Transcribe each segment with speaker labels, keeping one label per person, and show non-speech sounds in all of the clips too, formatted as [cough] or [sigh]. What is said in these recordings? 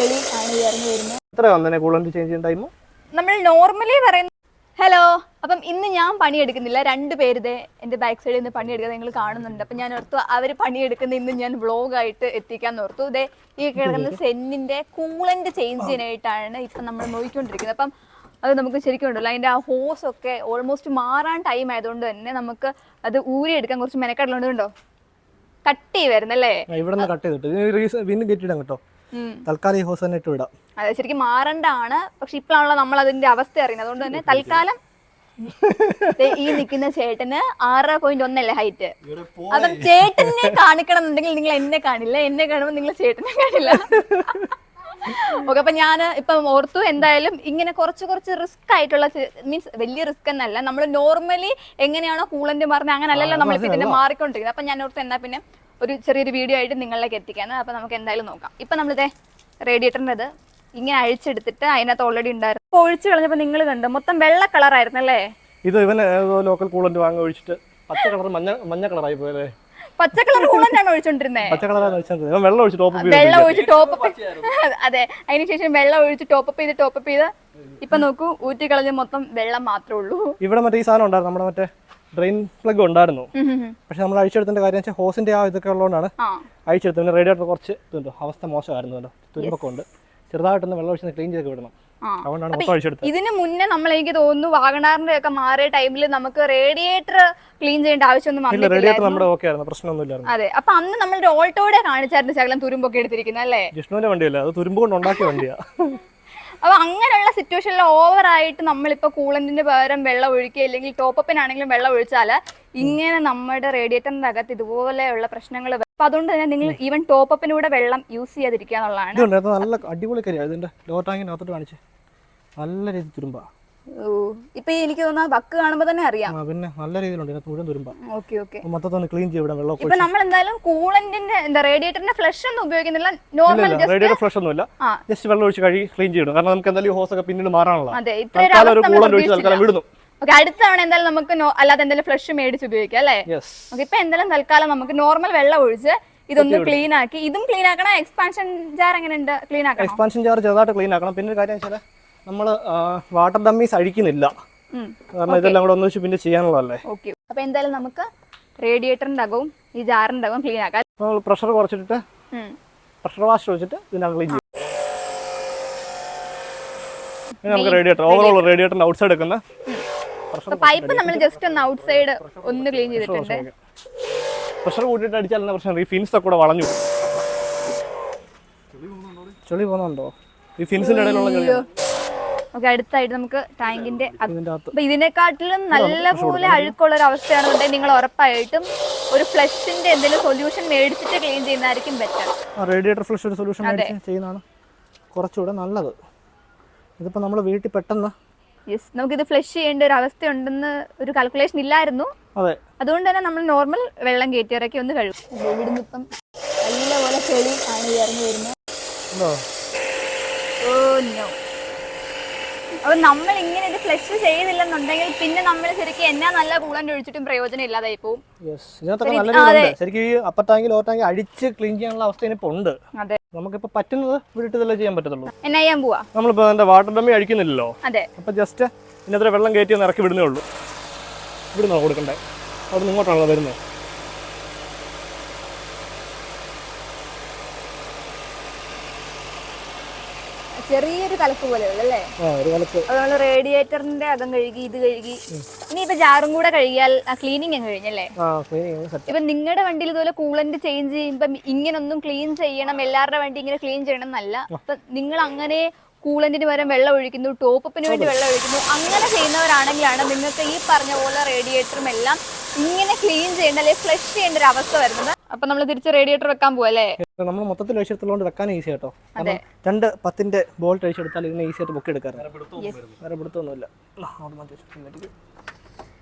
Speaker 1: ചെളി ആണ് വരുന്നത്
Speaker 2: എത്ര വന്നെ കൂളന്റ് ചേഞ്ച് ചെയ്യുന്ന ടൈം
Speaker 1: നമ്മൾ നോർമലി പറയുന്ന ഹലോ അപ്പം ഇന്ന് ഞാൻ പണിയെടുക്കുന്നില്ല. രണ്ട് പേരുതേ എന്റെ ബാക്ക് സൈഡിൽ നിന്ന് പണിയെടുക്കുന്നത് നിങ്ങൾ കാണുന്നുണ്ട്. അപ്പം ഞാൻ ഓർത്തു അവർ പണിയെടുക്കുന്ന ഇന്ന് ഞാൻ വ്ളോഗായിട്ട് എത്തിക്കാൻ ഓർത്തു. ഇതേ ഈ കിടക്കുന്ന സെന്നിന്റെ കൂളന്റ് ചേഞ്ച് ചെയ്യാനായിട്ടാണ് ഇപ്പം നമ്മൾ നോക്കിക്കൊണ്ടിരിക്കുന്നത്. അപ്പം അത് നമുക്ക് ശരിക്കും ഉണ്ടല്ലോ. അതിന്റെ ആ ഹോസ് ഒക്കെ ഓൾമോസ്റ്റ് മാറാൻ ടൈം ആയതുകൊണ്ട് തന്നെ നമുക്ക് അത് ഊരിയെടുക്കാൻ കുറച്ച് മെനക്കെടലുണ്ടോ കട്ട് വരുന്നല്ലേ?
Speaker 2: ഇവിടെ കട്ട് ചെയ്തിട്ട്. കേട്ടോ. തൽക്കാലം ഈ ഹോസ് തന്നെ ഇട്ട് വിടാം.
Speaker 1: അതെ ശരിക്കും മാറണ്ടാണ് പക്ഷെ ഇപ്പോഴാണല്ലോ നമ്മൾ അതിന്റെ അവസ്ഥ അറിയുന്നത്. അതുകൊണ്ട് തന്നെ തൽക്കാലം ഈ നിൽക്കുന്ന ചേട്ടന് ആറ് പോയിന്റ് ഒന്നല്ലേ ഹൈറ്റ് അപ്പം ചേട്ടനെ കാണിക്കണം എന്നുണ്ടെങ്കിൽ നിങ്ങൾ എന്നെ കാണില്ല. എന്നെ കാണുമ്പോൾ നിങ്ങൾ ചേട്ടനെ കാണില്ല. ഓക്കെ അപ്പൊ ഞാൻ ഇപ്പം ഓർത്തു എന്തായാലും ഇങ്ങനെ കുറച്ച് കുറച്ച് റിസ്ക് ആയിട്ടുള്ള മീൻസ് വലിയ റിസ്ക് എന്നല്ല. നമ്മൾ നോർമലി എങ്ങനെയാണോ കൂളന്റ് മാറുന്നത് അങ്ങനെ അല്ലല്ലോ നമ്മൾ ഇപ്പൊ ഇതിനെ മാറിക്കൊണ്ടിരിക്കുന്നത്. അപ്പൊ ഞാൻ ഓർത്തു എന്നാ പിന്നെ ഒരു ചെറിയൊരു വീഡിയോ ആയിട്ട് നിങ്ങളിലേക്ക് എത്തിക്കാന്ന് അപ്പൊ നമുക്ക് എന്തായാലും നോക്കാം. ഇപ്പൊ നമ്മളിതേ റേഡിയേറ്ററിന്റെ ഇത് ഇങ്ങനെ അഴിച്ചെടുത്തിട്ട് അതിനകത്ത് ഓൾറെഡി ഉണ്ടായിരുന്നു ഒഴിച്ചു കളഞ്ഞപ്പോ നിങ്ങൾ കണ്ടു? മൊത്തം വെള്ള കളർ ആയിരുന്നല്ലേ
Speaker 2: ഇത് ഇവന് ലോക്കൽ കൂളന്റ് വാങ്ങി ഒഴിച്ചിട്ട് പച്ച കളർ മഞ്ഞ മഞ്ഞ കളറായി പോയല്ലേ
Speaker 1: പച്ച കളർ കൂളന്റ് ആണ് ഒഴിച്ചുകൊണ്ടിരുന്നത്
Speaker 2: പച്ച കളറാണ് ഇവൻ വെള്ളം ഒഴിച്ച് ടോപ്പ് [laughs]
Speaker 1: വെള്ളം ഒഴിച്ച് ടോപ്പ് അതെ. അതിനുശേഷം വെള്ളം ഒഴിച്ച് ടോപ്പ് ചെയ്ത് ടോപ്പ് ചെയ്ത്. ഇപ്പൊ നോക്കൂ ഊറ്റി കളഞ്ഞ് മൊത്തം വെള്ളം മാത്രമേ ഉള്ളൂ.
Speaker 2: ഇവിടെ മറ്റേ ഈ സാധനം ഉണ്ടായിരുന്നു നമ്മുടെ മറ്റേ ഡ്രെയിൻ പ്ലഗ് ഉണ്ടായിരുന്നു. പക്ഷെ നമ്മൾ അഴിച്ചെടുത്തിന്റെ കാര്യം വെച്ചാൽ ഹോസിന്റെ ആ ഇതൊക്കെ ഉള്ളതുകൊണ്ടാണ്
Speaker 1: ആ.
Speaker 2: അഴിച്ചെടുത്ത് പിന്നെ റേഡിയേറ്റർ കുറച്ച് ഇതുണ്ട്. അവസ്ഥ മോശമായിരുന്നു തുരുമ്പൊക്കെ ഉണ്ട്. ചെറുതായിട്ടൊന്ന് വെള്ളം ഒഴിച്ച് ക്ലീൻ ചെയ്തൊക്കെ വിടണം. അഴിച്ചെടുത്തത്.
Speaker 1: ഇതിന് മുന്നേ നമ്മൾ എനിക്ക് തോന്നുന്നു വാഗണാറിന്റെ ഒക്കെ മാറിയ ടൈമിൽ നമുക്ക് റേഡിയേറ്റർ ക്ലീൻ ചെയ്യേണ്ട ആവശ്യമൊന്നും
Speaker 2: ഇല്ല
Speaker 1: വന്നിട്ടില്ല
Speaker 2: റേഡിയേറ്റർ നമ്മുടെ ഓക്കെ ആയിരുന്നു. പ്രശ്നമൊന്നുമില്ലായിരുന്നു
Speaker 1: അതെ. അപ്പൊ അന്ന് നമ്മൾ ഓൾട്ടോടെ കാണിച്ചായിരുന്നു ശകലം തുരുമ്പൊക്കെ എടുത്തിരിക്കുന്നത് അല്ലേ?
Speaker 2: ജിഷ്ണുവിന്റെ വണ്ടിയല്ല. അത് തുരുമ്പ് കൊണ്ട് ഉണ്ടാക്കിയ വണ്ടിയാ. [laughs]
Speaker 1: അപ്പൊ അങ്ങനെയുള്ള സിറ്റുവേഷനിൽ ഓവറായിട്ട് നമ്മളിപ്പോ കൂളന്റിന്റെ പകരം വെള്ളം ഒഴിക്കുക അല്ലെങ്കിൽ ടോപ്പപ്പിനാണെങ്കിലും വെള്ളം ഒഴിച്ചാൽ ഇങ്ങനെ നമ്മുടെ റേഡിയേറ്ററിന്റെ അകത്ത് ഇതുപോലെയുള്ള പ്രശ്നങ്ങൾ അപ്പൊ അതുകൊണ്ട് തന്നെ നിങ്ങൾ ഈവൻ ടോപ്പപ്പിനൂടെ വെള്ളം യൂസ് ചെയ്യാതിരിക്കുക എന്നുള്ളതാണ്.
Speaker 2: നല്ല അടിപൊളി കരിയാണ് ഇതിന്റെ ലോ ടാങ്കിനകത്തോട്ട് കാണിച്ച്. നല്ല രീതിയിൽ തുരുമ്പാ.
Speaker 1: ഓ ഇപ്പൊ എനിക്ക് തോന്നുന്നു ബക്ക് കാണുമ്പോ തന്നെ അറിയാം.
Speaker 2: പിന്നെ നല്ല രീതിയിലുണ്ട് ഇതിനകത്ത് മുഴുവൻ തുരുമ്പാ.
Speaker 1: Okay okay.
Speaker 2: മൊത്തത്തിൽ ഒന്ന് ക്ലീൻ വിടാം വെള്ളം
Speaker 1: ഇപ്പൊ നമ്മൾ എന്തായാലും കൂളന്റിന്റെ എന്താ റേഡിയേറ്ററിന്റെ ഫ്ലഷ് ഒന്നും ഉപയോഗിക്കുന്നില്ല നോർമൽ
Speaker 2: റേഡിയേറ്റർ ഫ്ലഷ് ഒന്നുമില്ല
Speaker 1: ഇല്ല.
Speaker 2: ജസ്റ്റ് വെള്ളം ഒഴിച്ച് കഴുകി ക്ലീൻ ചെയ്യണം. കാരണം നമുക്ക് എന്തായാലും ഹോസ് ഒക്കെ പിന്നീട് മാറാനുള്ള
Speaker 1: അതെ ഇത്ര ഒരു
Speaker 2: കൂളന്റ് ഒഴിച്ച് തൽക്കാലം വിടുന്നു.
Speaker 1: ഓക്കെ അടുത്ത തവണ എന്തായാലും നമുക്ക് അല്ലാതെ എന്തായാലും ഫ്ലഷ് മേടിച്ച് ഉപയോഗിക്കാം അല്ലേ? ഓക്കെ ഇപ്പൊ എന്തായാലും തൽക്കാലം നമുക്ക് നോർമൽ വെള്ളം ഒഴിച്ച് ഇതൊന്ന് ക്ലീൻ ആക്കി. ഇതും ക്ലീൻ ആക്കണം എക്സ്പാൻഷൻ ജാർ എങ്ങനെയുണ്ട്? ക്ലീൻ ആക്കണം?
Speaker 2: എക്സ്പാൻഷൻ ജാർ ചെറുതായിട്ട് ക്ലീൻ ആക്കണം. പിന്നെ ഒരു കാര്യം വെച്ചാൽ നമ്മൾ വാട്ടർ ഡമ്മീസ് അഴിക്കുന്നില്ല. കാരണം ഇതെല്ലാം കൂടെ ഒന്നിച്ച് പിന്നെ ചെയ്യാനുള്ളതല്ലേ.
Speaker 1: ഓക്കെ. അപ്പൊ എന്തായാലും നമുക്ക് റേഡിയേറ്ററിന്റെ അകവും ഈ ജാറിന്റെ അകവും ക്ലീൻ ആക്കാം.
Speaker 2: നമ്മൾ പ്രഷർ കുറച്ചിട്ട് പ്രഷർ വാഷ് വെച്ചിട്ട് ഇതിനകം ക്ലീൻ ചെയ്യും. ഇനി നമുക്ക് റേഡിയേറ്റർ ഓവറോൾ റേഡിയേറ്ററിന്റെ ഔട്ട്സൈഡ് എടുക്കുന്ന
Speaker 1: പൈപ്പ് നമ്മൾ ജസ്റ്റ് ഒന്ന് ഔട്ട്സൈഡ് ഒന്ന് ക്ലീൻ ചെയ്തിട്ടുണ്ട്.
Speaker 2: പ്രഷർ കൂട്ടിയിട്ട് അടിച്ചാൽ തന്നെ പ്രശ്നം? ഈ ഫിൻസ് ഒക്കെ കൂടെ വളഞ്ഞു. ചെളി പോകുന്നുണ്ടോ ഈ ഫിൻസിന്റെ ഇടയിലുള്ള ചെളി
Speaker 1: ഓക്കെ അടുത്തായിട്ട് നമുക്ക് ടാങ്കിന്റെ അപ്പൊ ഇതിനെക്കാട്ടിലും നല്ല പോലെ അഴുക്കുള്ള ഒരു അവസ്ഥയാണെന്നുണ്ടെങ്കിൽ നിങ്ങൾ ഉറപ്പായിട്ടും ഒരു ഫ്ലഷിന്റെ എന്തെങ്കിലും സൊല്യൂഷൻ മേടിച്ചിട്ട് ക്ലീൻ ചെയ്യുന്നതായിരിക്കും ബെറ്റർ
Speaker 2: റേഡിയേറ്റർ ഫ്ലഷ് ഒരു സൊല്യൂഷൻ ചെയ്യുന്നതാണ്. കുറച്ചുകൂടെ നല്ലത്. ഇതിപ്പോ നമ്മൾ വീട്ടിൽ പെട്ടെന്ന്
Speaker 1: യെസ് നമുക്ക് ഇത് ഫ്ലഷ് ചെയ്യേണ്ട ഒരു അവസ്ഥ ഉണ്ടെന്ന് ഒരു കാൽക്കുലേഷൻ ഇല്ലായിരുന്നു.
Speaker 2: അതെ.
Speaker 1: അതുകൊണ്ട് തന്നെ നമ്മൾ നോർമൽ വെള്ളം കയറ്റി ഇറക്കി ഒന്ന് കഴുകും. ഇവിടുന്ന് ഇപ്പം നല്ലപോലെ ചെളി ആണ് ഇറങ്ങി വരുന്നത്. ഓ നോ അപ്പൊ നമ്മൾ ഇങ്ങനെ ഇത് ഫ്ലഷ് ചെയ്തില്ലെന്നുണ്ടെങ്കിൽ പിന്നെ നമ്മൾ ശരിക്കും എന്നാ നല്ല കൂളന്റ് ഒഴിച്ചിട്ടും പ്രയോജനം ഇല്ലാതായി
Speaker 2: യെസ് ഇതിനകത്തൊക്കെ നല്ല രീതിയിലുണ്ട് ശരിക്കും ഈ അപ്പർ ടാങ്കിൽ ഓ ടാങ്കിൽ അടിച്ച് ക്ലീൻ ചെയ്യാനുള്ള അവസ്ഥ ഇനിയിപ്പോൾ ഉണ്ട്.
Speaker 1: അതെ.
Speaker 2: നമുക്കിപ്പോ പറ്റുന്നത് വീട്ടിൽ ചെയ്യാൻ പറ്റത്തുള്ളൂ?
Speaker 1: എന്നാ ചെയ്യാൻ പോവാ?
Speaker 2: നമ്മളിപ്പോ എന്താ വാട്ടർ ഡമ്മി അഴിക്കുന്നില്ലല്ലോ
Speaker 1: അതെ.
Speaker 2: അപ്പൊ ജസ്റ്റ് ഇന്നത്ര വെള്ളം കയറ്റി ഒന്ന് ഇറക്കി വിടുന്നേ ഉള്ളൂ. ഇവിടുന്നാണ് കൊടുക്കണ്ടേ? അവിടെ നിന്ന് ഇങ്ങോട്ടാണല്ലോ വരുന്നത്
Speaker 1: ചെറിയൊരു കലക്ക് പോലെ അല്ലേ?
Speaker 2: ആ ഒരു കാലത്ത്
Speaker 1: അത് നമ്മൾ റേഡിയേറ്ററിന്റെ അകം കഴുകി ഇത് കഴുകി. ഇനി ഇപ്പൊ ജാറും കൂടെ കഴുകിയാൽ ക്ലീനിങ് അങ്ങ് കഴിഞ്ഞല്ലേ ഇപ്പൊ നിങ്ങളുടെ വണ്ടിയിൽ ഇതുപോലെ കൂളന്റ് ചേഞ്ച് ചെയ്യുമ്പോ ഇങ്ങനൊന്നും ക്ലീൻ ചെയ്യണം എല്ലാവരുടെ വണ്ടി ഇങ്ങനെ ക്ലീൻ ചെയ്യണം എന്നല്ല. അപ്പൊ നിങ്ങൾ അങ്ങനെ കൂളന്റിന് പകരം വെള്ളം ഒഴിക്കുന്നു ടോപ്പപ്പിന് വേണ്ടി വെള്ളം ഒഴിക്കുന്നു അങ്ങനെ ചെയ്യുന്നവരാണെങ്കിലാണ് നിങ്ങൾക്ക് ഈ പറഞ്ഞ പോലെ റേഡിയേറ്ററും എല്ലാം ഇങ്ങനെ ക്ലീൻ ചെയ്യേണ്ട അല്ലെങ്കിൽ ഫ്ലഷ് ചെയ്യേണ്ട ഒരു അവസ്ഥ വരുന്നത്. അപ്പൊ നമ്മൾ തിരിച്ച് റേഡിയേറ്റർ വെക്കാൻ പോവല്ലേ?
Speaker 2: നമ്മൾ മൊത്തത്തിൽ അഴിച്ചെടുത്തുകൊണ്ട് വെക്കാൻ ഈസി കേട്ടോ കാരണം രണ്ട് പത്തിന്റെ ബോൾട്ട് അഴിച്ചെടുത്താൽ ഇതിനെ ഈസി ആയിട്ട് ബുക്ക് എടുക്കാറ്. വേറെ പിടുത്തൊന്നുമില്ല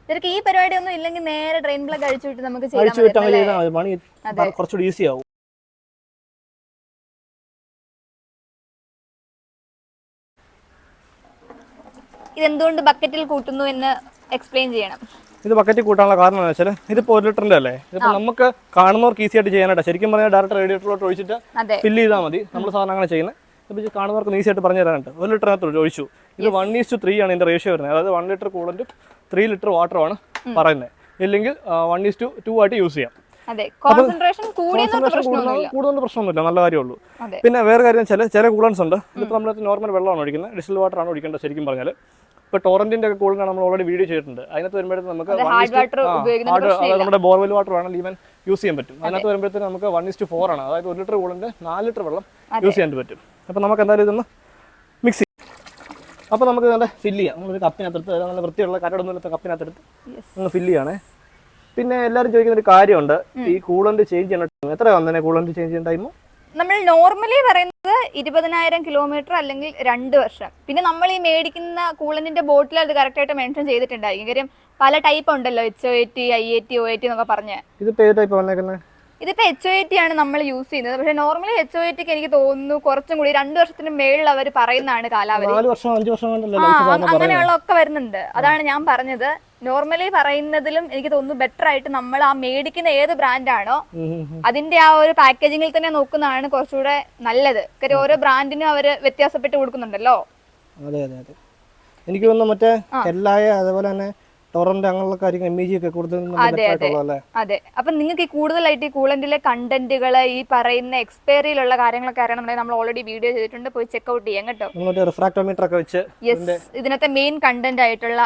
Speaker 1: ഇവർക്ക് ഈ പരിപാടി ഒന്നും ഇല്ലെങ്കിൽ നേരെ ഡ്രെയിൻ പ്ലഗ് അഴിച്ചു വിട്ട് നമുക്ക്
Speaker 2: അഴിച്ചു വിട്ട് അങ്ങനെ ചെയ്താൽ മതി പണി കുറച്ചുകൂടി ഈസി ആവും.
Speaker 1: ഇതെന്തുകൊണ്ട് ബക്കറ്റിൽ കൂട്ടുന്നു എന്ന് എക്സ്പ്ലെയിൻ ചെയ്യണം.
Speaker 2: ഇത് ബക്കറ്റ് കൂട്ടാനുള്ള കാരണം എന്താ വെച്ചാൽ ഇതിപ്പോൾ ഒരു ലിറ്ററിന്റെ അല്ലേ? ഇതിപ്പോൾ നമുക്ക് കാണുന്നവർക്ക് ഈസി ആയിട്ട് ചെയ്യാനായിട്ട് ശരിക്കും പറഞ്ഞാൽ ഡയറക്റ്റ് റേഡിയേറ്ററിലോട്ട് ഒഴിച്ചിട്ട് ഫില്ല് ചെയ്താൽ മതി. നമ്മൾ സാധാരണ അങ്ങനെ ചെയ്യുന്നത് അപ്പോൾ ഇത് കാണുന്നവർക്ക് ഈസി ആയിട്ട് പറഞ്ഞു തരാനുണ്ട് ഒരു ലിറ്ററിനകത്ത് ഒഴിച്ചു. ഇത് വൺ ഈസ് ടു ത്രീ ആണ് ഇതിന്റെ റേഷ്യോ വരുന്നത്. അതായത് വൺ ലിറ്റർ കൂളന്റും ത്രീ ലിറ്റർ വാട്ടറുമാണ് പറയുന്നത് ഇല്ലെങ്കിൽ വൺ ഈസ് ടു ടു ആയിട്ട് യൂസ് ചെയ്യാം.
Speaker 1: കോൺസെൻട്രേഷൻ
Speaker 2: കൂടുതൽ പ്രശ്നമൊന്നുമില്ല. നല്ല കാര്യമുള്ളൂ. പിന്നെ വേറെ കാര്യം ചില ചില കൂളൻസ് ഉണ്ട്. ഇതിപ്പോൾ നമ്മൾ നോർമൽ വെള്ളമാണ് ഒഴിക്കുന്നത്. ഡിസ്റ്റൽ വാട്ടർ ആണ് ഒഴിക്കേണ്ടത് ശരിക്കും പറഞ്ഞാൽ ഇപ്പോൾ ടോറന്റിന്റെ ഒക്കെ കൂളിനാണ് നമ്മൾ ഓൾറെഡി വീഡിയോ ചെയ്തിട്ടുണ്ട്. അതിനകത്ത് വരുമ്പോഴത്തേക്ക് നമുക്ക് നമ്മുടെ ബോർവെൽ വാട്ടർ ആണ് ഈവൻ യൂസ് ചെയ്യാൻ പറ്റും. അതിനകത്ത് വരുമ്പോഴത്തേക്ക് നമുക്ക് വൺ ഇസ് ടു ഫോർ ആണ്. അതായത് ഒരു ലിറ്റർ കൂളിന്റെ നാല് ലിറ്റർ വെള്ളം യൂസ് ചെയ്യാൻ പറ്റും. അപ്പൊ നമുക്ക് എന്തായാലും ഇതൊന്ന് മിക്സ് ചെയ്യാം. അപ്പൊ നമുക്ക് നല്ല ഫില്ല് ചെയ്യാം. നമ്മളൊരു കപ്പിനകത്തെടുത്ത് നല്ല വൃത്തിയുള്ള കരടൊന്നും ഇല്ലാത്ത കപ്പിനകത്തെടുത്ത്. ഒന്ന് ഫില്ല് ചെയ്യണേ പിന്നെ എല്ലാവരും ചോദിക്കുന്ന ഒരു കാര്യമുണ്ട് ഈ കൂളന്റ് ചേഞ്ച് ചെയ്യണ ടൈം എത്ര വന്നേ കൂളന്റ് ചേഞ്ച് ചെയ്യുന്ന ടൈം
Speaker 1: നമ്മൾ നോർമലി പറയുന്നത് ഇരുപതിനായിരം കിലോമീറ്റർ അല്ലെങ്കിൽ രണ്ട് വർഷം. പിന്നെ നമ്മൾ ഈ മേടിക്കുന്ന കൂളിന്റെ ബോട്ടിൽ അത് കറക്റ്റ് ആയിട്ട് മെൻഷൻ ചെയ്തിട്ടുണ്ടായിരിക്കും. കാര്യം പല ടൈപ്പ് ഉണ്ടല്ലോ H O T I A T O A T എന്നൊക്കെ പറഞ്ഞ്.
Speaker 2: ഇതിപ്പോൾ
Speaker 1: ഇതിപ്പോ എച്ച് ഒ ടി ആണ് നമ്മൾ യൂസ് ചെയ്യുന്നത്. പക്ഷെ നോർമലി എച്ച് ഒ ടിക്ക് എനിക്ക് തോന്നുന്നു കുറച്ചും കൂടി രണ്ട് വർഷത്തിന് മേളിൽ അവർ പറയുന്നതാണ് കാലാവധി. അങ്ങനെയുള്ള ഒക്കെ വരുന്നുണ്ട്. അതാണ് ഞാൻ പറഞ്ഞത്. നോർമലി പറയുന്നതിലും എനിക്ക് തോന്നുന്നു ബെറ്റർ ആയിട്ട് നമ്മൾ ആ മേടിക്കുന്ന ഏത് ബ്രാൻഡാണോ. അതിന്റെ ആ ഒരു പാക്കേജിംഗിൽ തന്നെ നോക്കുന്നതാണ് കുറച്ചുകൂടെ നല്ലത്. കാര്യം ഓരോ ബ്രാൻഡിനും അവർ വ്യത്യാസപ്പെട്ട് കൊടുക്കുന്നുണ്ടല്ലോ.
Speaker 2: അതെ അതെ അതെ. എനിക്ക് തോന്നുന്നു മറ്റേ എല്ലായ അതേപോലെ തന്നെ ടൊറന്റ് അങ്ങനെയുള്ള കാര്യങ്ങൾ എം ഇ ജി ഒക്കെ കൂടുതൽ
Speaker 1: അതെ. അപ്പൊ നിങ്ങൾക്ക് ഈ കൂടുതലായിട്ട് ഈ കൂളന്റിലെ കണ്ടന്റുകൾ ഈ പറയുന്ന എക്സ്പയറിയിലുള്ള കാര്യങ്ങളൊക്കെ അറിയണമെന്നുണ്ടെങ്കിൽ നമ്മൾ ഓൾറെഡി വീഡിയോ ചെയ്തിട്ടുണ്ട്. പോയി ചെക്ക്ഔട്ട് ചെയ്യാം കേട്ടോ.
Speaker 2: റിഫ്രാക്ടോമീറ്റർ ഒക്കെ വെച്ച്
Speaker 1: യെസ് ഇതിനകത്തെ മെയിൻ കണ്ടന്റ് ആയിട്ടുള്ള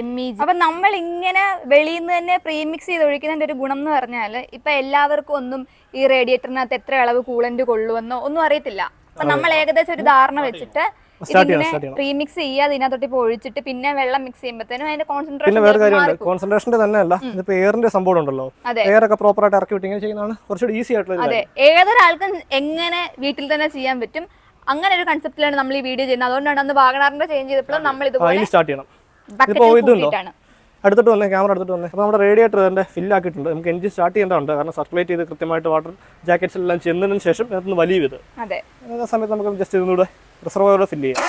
Speaker 1: എം ഇ ജി. അപ്പൊ നമ്മൾ ഇങ്ങനെ വെളിയിൽ നിന്ന് തന്നെ പ്രീമിക്സ് ചെയ്ത് ഒഴിക്കുന്നതിന്റെ ഒരു ഗുണം എന്ന് പറഞ്ഞാൽ ഇപ്പൊ എല്ലാവർക്കും ഒന്നും ഈ റേഡിയേറ്ററിനകത്ത് എത്ര അളവ് കൂളന്റ് കൊള്ളുമെന്നോ ഒന്നും അറിയത്തില്ല. അപ്പൊ നമ്മൾ ഏകദേശം ഒരു ധാരണ വെച്ചിട്ട് ഇതിങ്ങനെ പ്രീമിക്സ് ചെയ്യാതെ ഇതിനകത്തോട്ട് ഇപ്പൊ ഒഴിച്ചിട്ട് പിന്നെ വെള്ളം മിക്സ് ചെയ്യുമ്പോഴത്തേനും അതിന്റെ
Speaker 2: പിന്നെ വേറെ
Speaker 1: കോൺസെൻട്രേഷൻ
Speaker 2: കോൺസെൻട്രേഷന്റെ തന്നെ അല്ല ഇതിപ്പോ എയറിന്റെ സംഭവം ഉണ്ടല്ലോ. എയർ ഒക്കെ പ്രോപ്പർ ആയിട്ട് ഇറക്കി വിട്ടിങ്ങനെ ചെയ്യുന്നതാണ്. കുറച്ചുകൂടി ഈസി ആയിട്ടുള്ള
Speaker 1: അതെ. ഏതൊരാൾക്കും എങ്ങനെ വീട്ടിൽ തന്നെ ചെയ്യാൻ പറ്റും അങ്ങനെ ഒരു കൺസെപ്റ്റിലാണ് നമ്മൾ ഈ വീഡിയോ ചെയ്യുന്നത്. അതുകൊണ്ടാണ് അന്ന് വാഗണാറിന്റെ ചേഞ്ച് ചെയ്തപ്പോൾ നമ്മൾ ഇതുപോലെ
Speaker 2: സ്റ്റാർട്ട് ചെയ്യണം. ഇതിപ്പോ ഇതുണ്ടോ? അടുത്തിട്ട് വന്നേ ക്യാമറ എടുത്തിട്ട് വന്നേ. അപ്പോൾ നമ്മുടെ റേഡിയേറ്റർ തന്നെ ഫില്ലാക്കിയിട്ടുണ്ട് നമുക്ക് എഞ്ചിൻ സ്റ്റാർട്ട് ചെയ്യേണ്ടതുണ്ട്. കാരണം സർക്കുലേറ്റ് ചെയ്ത് കൃത്യമായിട്ട് വാട്ടർ ജാക്കറ്റ്സ് എല്ലാം ചെന്നതിന് ശേഷം അതൊന്ന് വലിയ ഇത്.
Speaker 1: അതെ.
Speaker 2: ആ സമയത്ത് നമുക്ക് ജസ്റ്റ് ഇതിലൂടെ റിസർവോയറോ ഫില്ല് ചെയ്യാം.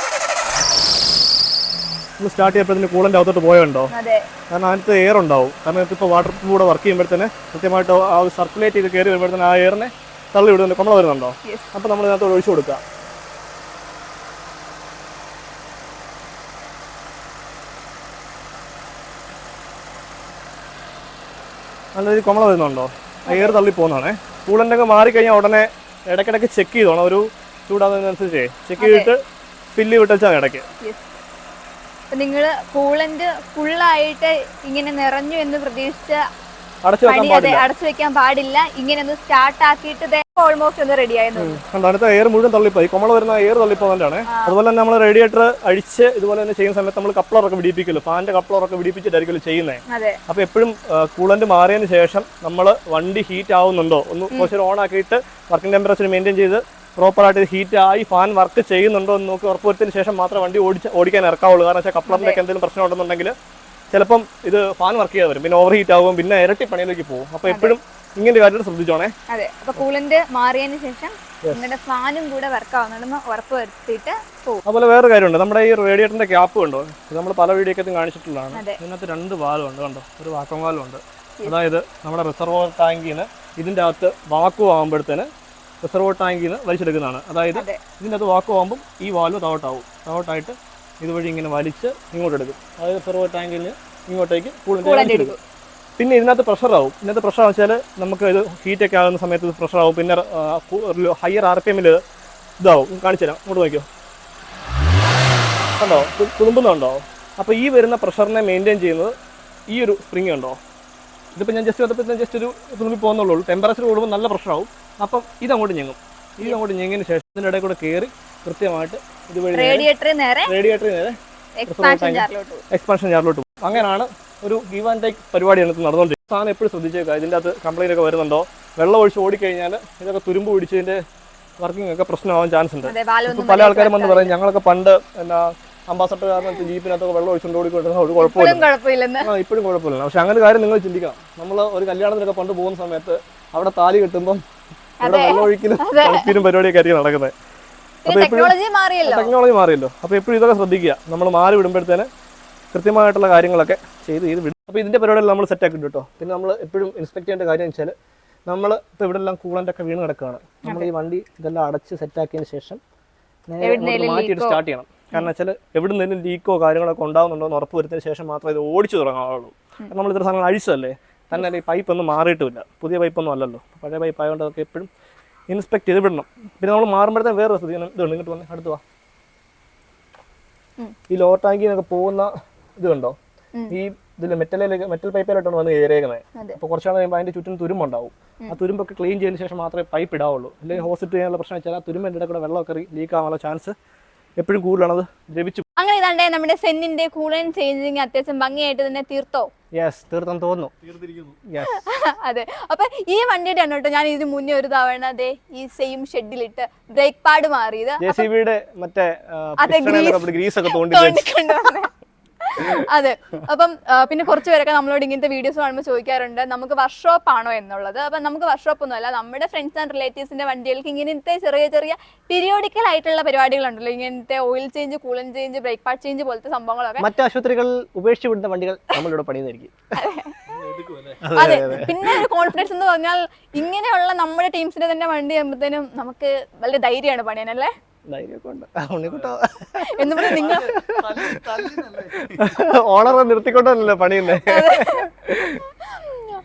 Speaker 2: നമ്മൾ സ്റ്റാർട്ട് ചെയ്തപ്പോൾ ഇതിന് കൂളന്റെ അകത്തോട്ട് പോയുണ്ടോ? കാരണം അതിനകത്ത് എയർ ഉണ്ടാവും. കാരണം ഇപ്പോൾ വാട്ടർ കൂടെ വർക്ക് ചെയ്യുമ്പോഴത്തേന് കൃത്യമായിട്ട് ആ സർക്കുലേറ്റ് ചെയ്ത് കയറി വരുമ്പോഴത്തേന് ആ എയറിനെ തള്ളി വിടുന്നുണ്ട്. കുമ്പള വരുന്നുണ്ടോ? അപ്പോൾ നമ്മൾ ഇതിനകത്ത് ഒഴിച്ചു കൊടുക്കുക നല്ല രീതിയിൽ വരുന്നുണ്ടോ? എയർ തള്ളി പോകുന്നതാണേ. കൂളന്റെ ഒക്കെ മാറിക്കഴിഞ്ഞാൽ ഉടനെ ഇടയ്ക്കിടയ്ക്ക് ചെക്ക് ചെയ്തോണം ഒരു ചൂടാകുന്നതിനനുസരിച്ച് ചെക്ക് ചെയ്തിട്ട് ഫില്ല് വിട്ടാൽ ഇടയ്ക്ക്.
Speaker 1: യെസ് കൂളന്റ് നിങ്ങൾ കൂളന്റ് ഫുള്ളായിട്ട് ഇങ്ങനെ നിറഞ്ഞു എന്ന് പ്രതീക്ഷിച്ച പണി അതെ
Speaker 2: പാടില്ല
Speaker 1: അടച്ചു വെക്കാൻ പാടില്ല. ഇങ്ങനെ ഒന്ന് സ്റ്റാർട്ട് ആക്കിയിട്ട് ഓൾമോസ്റ്റ് ഒന്ന് റെഡി ആയിരുന്നു
Speaker 2: കണ്ടോ അടുത്ത എയർ മുഴുവൻ തള്ളിപ്പോയി. കൊമള വരുന്ന എയർ തള്ളിപ്പോകാനാണ്. അതുപോലെ തന്നെ നമ്മൾ റേഡിയേറ്റർ അഴിച്ച് ഇതുപോലെ തന്നെ ചെയ്യുന്ന സമയത്ത് നമ്മൾ കപ്ലറൊക്കെ പിടിപ്പിക്കുമല്ലോ. ഫാനിന്റെ കപ്ലറൊക്കെ പിടിപ്പിച്ചിട്ടായിരിക്കും ചെയ്യുന്നത്
Speaker 1: അതെ.
Speaker 2: അപ്പോൾ എപ്പോഴും കൂളന്റ് മാറിയതിന് ശേഷം നമ്മൾ വണ്ടി ഹീറ്റ് ആവുന്നുണ്ടോ? ഒന്ന് കുറച്ച് ഓൺ ആക്കിയിട്ട് വർക്കിംഗ് ടെമ്പറേച്ചർ മെയിന്റെയിൻ ചെയ്ത് പ്രോപ്പറായിട്ട് ഹീറ്റ് ആയി ഫാൻ വർക്ക് ചെയ്യുന്നുണ്ടോ എന്ന് നോക്കി ഉറപ്പുവരുത്തിന് ശേഷം മാത്രമേ വണ്ടി ഓടിച്ച് ഓടിക്കാൻ ഇറക്കാവുള്ളൂ. കാരണം വെച്ചാൽ കപ്ലറിന്റെ എന്തെങ്കിലും പ്രശ്നം ഉണ്ടെന്നുണ്ടെങ്കിൽ ചിലപ്പം ഇത് ഫാൻ വർക്ക് ചെയ്യാതെ വരും. പിന്നെ ഓവർ ഹീറ്റ് ആകും പിന്നെ ഇരട്ടി പണിയിലേക്ക് പോകും. അപ്പൊ എപ്പോഴും ഇങ്ങനെ കാര്യം ശ്രദ്ധിച്ചോണേ.
Speaker 1: അതെ. അപ്പൊ കൂളന്റ് മാറിയതിന് ശേഷം നിങ്ങളുടെ ഫാനും കൂടെ വർക്ക് ആവുന്നുണ്ടെന്ന് ഉറപ്പ് വരുത്തിയിട്ട് പോകും.
Speaker 2: അതുപോലെ വേറെ കാര്യമുണ്ട്. നമ്മുടെ ഈ റേഡിയേറ്ററിന്റെ ക്യാപ്പ് കണ്ടോ? നമ്മൾ പല വീഡിയോക്കത്തും കാണിച്ചിട്ടുള്ളതാണ്. ഇതിനകത്ത് രണ്ട് വാലുണ്ട് കണ്ടോ? ഒരു വാക്വം വാലുണ്ട് അതായത് നമ്മുടെ റിസർവോയർ ടാങ്കിൽ ഇതിന്റെ അകത്ത് വാക്കു ആകുമ്പോഴത്തേന് റിസർവോയർ ടാങ്കിൽ നിന്ന് വലിച്ചെടുക്കുന്നതാണ്. അതായത്
Speaker 1: ഇതിന്റെ
Speaker 2: ഇതിന്റെ അകത്ത് വാക്കു ആകുമ്പോൾ ഈ വാൽവ് താവട്ടാവും താവട്ടായിട്ട് ഇതുവഴി ഇങ്ങനെ വലിച്ച് ഇങ്ങോട്ട് എടുക്കും അതായത് ഫെറോ ടാങ്കിൽ ഇങ്ങോട്ടേക്ക്
Speaker 1: കൂളിന്റെ
Speaker 2: വലിച്ചെടുക്കും പിന്നെ ഇതിനകത്ത് പ്രഷർ ആവും. ഇതിനകത്ത് പ്രഷർ വെച്ചാൽ നമുക്ക് ഇത് ഹീറ്റ് ഒക്കെ ആകുന്ന സമയത്ത് ഇത് പ്രഷർ ആവും. പിന്നെ ഹയർ ആർ പി എമ്മിൽ ഇതാവും. കാണിച്ചു തരാം ഇങ്ങോട്ട് നോക്കിയോ? കണ്ടോ? തുളുമ്പുന്നുണ്ടോ അപ്പോൾ ഈ വരുന്ന പ്രഷറിനെ മെയിന്റെയിൻ ചെയ്യുന്നത് ഈ ഒരു സ്പ്രിങ് ഉണ്ടോ ഇതിപ്പോൾ ഞാൻ ജസ്റ്റ് വന്നപ്പോൾ ജസ്റ്റ് ഒരു തുളുമ്പി പോകുന്നുള്ളൂ ടെമ്പറേച്ചർ കൂടുമ്പോൾ നല്ല പ്രഷറാവും അപ്പം ഇതങ്ങോട്ട് ഞെങ്ങും. ഇതങ്ങോട്ട് ഞെങ്ങിന് ശേഷം ഇതിന്റെ ഇടയിൽ കൂടെ കയറി കൃത്യമായിട്ട്
Speaker 1: നേരെ
Speaker 2: നേരെ
Speaker 1: എക്സ്പാൻഷൻ ചാറിലോട്ട് പോകും.
Speaker 2: അങ്ങനെയാണ് ഒരു ഗീവ് ആൻഡ് ടേക്ക് പരിപാടിയാണ് നടന്നുകൊണ്ടിരിക്കുന്നത്. സാധനം എപ്പോഴും ശ്രദ്ധിച്ചേക്കുക. ഇതിന്റെ അകത്ത് കംപ്ലൈന്റ് ഒക്കെ വരുന്നുണ്ടോ? വെള്ളം ഒഴിച്ച് ഓടിക്കഴിഞ്ഞാൽ ഇതൊക്കെ തുരുമ്പ് പിടിച്ചതിന്റെ വർക്കിംഗ് ഒക്കെ പ്രശ്നമാവാൻ ചാൻസ് ഉണ്ട്. പല ആൾക്കാരും വന്ന് പറയും ഞങ്ങളൊക്കെ പണ്ട് എന്നാ അംബാസഡർ കാരണം ജീപ്പിനകത്തൊക്കെ വെള്ളം ഒഴിച്ചുകൊണ്ട് ഓടിക്കൊണ്ടിരുന്ന ഒരു കുഴപ്പമില്ല.
Speaker 1: ഇപ്പോഴും
Speaker 2: ആ ഇപ്പോഴും കുഴപ്പമില്ല. പക്ഷെ അങ്ങനെ കാര്യം നിങ്ങൾ ചിന്തിക്കാം നമ്മൾ ഒരു കല്യാണത്തിനൊക്കെ പണ്ട് പോകുന്ന സമയത്ത് അവിടെ താലി കെട്ടുമ്പോൾ ഇവിടെ വെള്ളം ഒഴിക്കലും പരിപാടിയൊക്കെ ആയിരിക്കും നടക്കുന്നത്.
Speaker 1: ടെക്നോളജി മാറിയല്ലോ.
Speaker 2: അപ്പൊ എപ്പോഴും ഇതൊക്കെ ശ്രദ്ധിക്കുക. നമ്മൾ മാറി വിടുമ്പോഴത്തേന് കൃത്യമായിട്ടുള്ള കാര്യങ്ങളൊക്കെ ചെയ്ത് ചെയ്ത് വിടും. അപ്പോൾ ഇതിന്റെ പരിപാടികൾ നമ്മൾ സെറ്റ് ആക്കി കേട്ടോ. പിന്നെ നമ്മൾ എപ്പോഴും ഇൻസ്പെക്ട് ചെയ്യേണ്ട കാര്യം വെച്ചാൽ നമ്മൾ ഇപ്പോൾ ഇവിടെ എല്ലാം കൂളന്റ് ഒക്കെ വീണ് കിടക്കുകയാണ്. നമ്മൾ ഈ വണ്ടി ഇതെല്ലാം അടച്ച് സെറ്റ് ആക്കിയതിന് ശേഷം മാറ്റിയിട്ട് സ്റ്റാർട്ട് ചെയ്യണം. കാരണം വെച്ചാൽ എവിടെ നിന്നും ലീക്കോ കാര്യങ്ങളൊക്കെ ഉണ്ടാകുന്നുണ്ടോ എന്ന് ഉറപ്പ് വരുത്തിയതിന് ശേഷം മാത്രമേ ഇത് ഓടിച്ചു തുടങ്ങാവുള്ളൂ. നമ്മൾ ഇത്ര സാധനങ്ങൾ അഴിച്ചതല്ലേ? തന്നെ ഈ പൈപ്പ് ഒന്നും മാറിയിട്ടുമില്ല. പുതിയ പൈപ്പൊന്നും അല്ലല്ലോ. പഴയ പൈപ്പ് ആയതുകൊണ്ട് അതൊക്കെ എപ്പോഴും ഇൻസ്പെക്ട് ചെയ്ത് വിടണം. പിന്നെ നമ്മൾ മാറുമ്പോഴത്തെ വേറെ ശ്രദ്ധിക്കണം ഇതുണ്ട്. ഇങ്ങോട്ട് വന്നേ. അടുത്ത് വാ. ഈ ലോ ടാങ്കിന്നൊക്കെ പോകുന്ന ഇത് കണ്ടോ ഈ ഇതിൽ മെറ്റലിലേക്ക് മെറ്റൽ പൈപ്പിലോട്ടാണ് വന്ന് കയറിയേക്കുന്നത്.
Speaker 1: അപ്പൊ
Speaker 2: അപ്പോൾ കുറച്ചാൾ കഴിയുമ്പോൾ അതിന്റെ ചുറ്റും തുരുമ്പുണ്ടാവും ആ തുരുമ്പൊക്കെ ക്ലീൻ ചെയ്തതിന് ശേഷം മാത്രമേ പൈപ്പ് ഇടാവുള്ളൂ. അല്ലെങ്കിൽ ഹോസിറ്റ് ചെയ്യാനുള്ള പ്രശ്നം വെച്ചാൽ ആ തുരുമ്പിന്റെ ഇടയിൽ കൂടെ വെള്ളമൊക്കെ ലീക്ക് ആവാനുള്ള ചാൻസ് എപ്പോഴും കൂടുതലാണത്. ദ്രവിച്ചു.
Speaker 1: അങ്ങനെ ഇതാണ്ടേ നമ്മുടെ സെന്നിന്റെ കൂളൻ ചേഞ്ചിങ് അത്യാവശ്യം ഭംഗിയായിട്ട് തന്നെ തീർത്തോ?
Speaker 2: യെസ് തീർത്താൻ തോന്നുന്നു. യെസ് [laughs]
Speaker 1: അതെ. അപ്പൊ ഈ വണ്ടിയുടെ ആണ് കേട്ടോ ഞാൻ ഇതിന് മുന്നേ ഒരു തവണ അതെ ഈ സെയിം ഷെഡിലിട്ട് ബ്രേക്ക് പാഡ് മാറിയത്.
Speaker 2: ജെ സി ബിയുടെ മറ്റേ
Speaker 1: അതെ,
Speaker 2: ഗ്രീസ് ഒക്കെ തോണ്ടി [laughs]
Speaker 1: തോണ്ടിക്കൊണ്ട് വന്നെ. അതെ. അപ്പം പിന്നെ കുറച്ച് പേരൊക്കെ നമ്മളോട് ഇങ്ങനത്തെ വീഡിയോസ് കാണുമ്പോൾ ചോദിക്കാറുണ്ട് നമുക്ക് വർക്ക്ഷോപ്പ് ആണോ എന്നുള്ളത്? അപ്പം നമുക്ക് വർക്ക്ഷോപ്പ് ഒന്നുമല്ല നമ്മുടെ ഫ്രണ്ട്സ് ആൻഡ് റിലേറ്റീവ്സിന്റെ വണ്ടികൾക്ക് ഇങ്ങനത്തെ ചെറിയ ചെറിയ പീരിയോഡിക്കൽ ആയിട്ടുള്ള പരിപാടികളുണ്ടല്ലോ. ഇങ്ങനത്തെ oil change coolant change brake part change പോലത്തെ സംഭവങ്ങളൊക്കെ.
Speaker 2: മറ്റു ആശുപത്രികൾ ഉപേക്ഷിച്ച് വിടുന്ന വണ്ടികൾ നമ്മളിവിടെ പണിയുന്നതായിരിക്കും.
Speaker 1: അതെ. പിന്നെ ഒരു കോൺഫിഡൻസ് എന്ന് പറഞ്ഞാൽ ഇങ്ങനെയുള്ള നമ്മുടെ ടീംസിന്റെ തന്നെ വണ്ടി ആകുമ്പോഴത്തേനും നമുക്ക് വളരെ ധൈര്യമാണ് പണിയാനല്ലേ
Speaker 2: ധൈര്യമൊക്കെ ഉണ്ട് ഉണ്ണിക്കുട്ടോ
Speaker 1: എന്ന് പറഞ്ഞാൽ നിങ്ങൾ
Speaker 2: ഓണറെ നിർത്തിക്കൊണ്ടല്ലോ പണിയുന്നേ.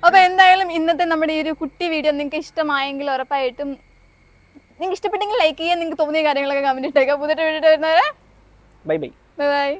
Speaker 1: അപ്പൊ എന്തായാലും ഇന്നത്തെ നമ്മുടെ ഈ ഒരു കുട്ടി വീഡിയോ നിങ്ങൾക്ക് ഇഷ്ടമായെങ്കിൽ ഉറപ്പായിട്ടും നിങ്ങൾക്ക് ഇഷ്ടപ്പെട്ടെങ്കിൽ ലൈക്ക് ചെയ്യാൻ നിങ്ങൾക്ക് തോന്നിയ കാര്യങ്ങളൊക്കെ കമന്റ് ഇട്ടേക്കാം. പുതിയ വീഡിയോ വരുന്നവരെ
Speaker 2: ബൈ ബൈ
Speaker 1: ബൈ ബൈ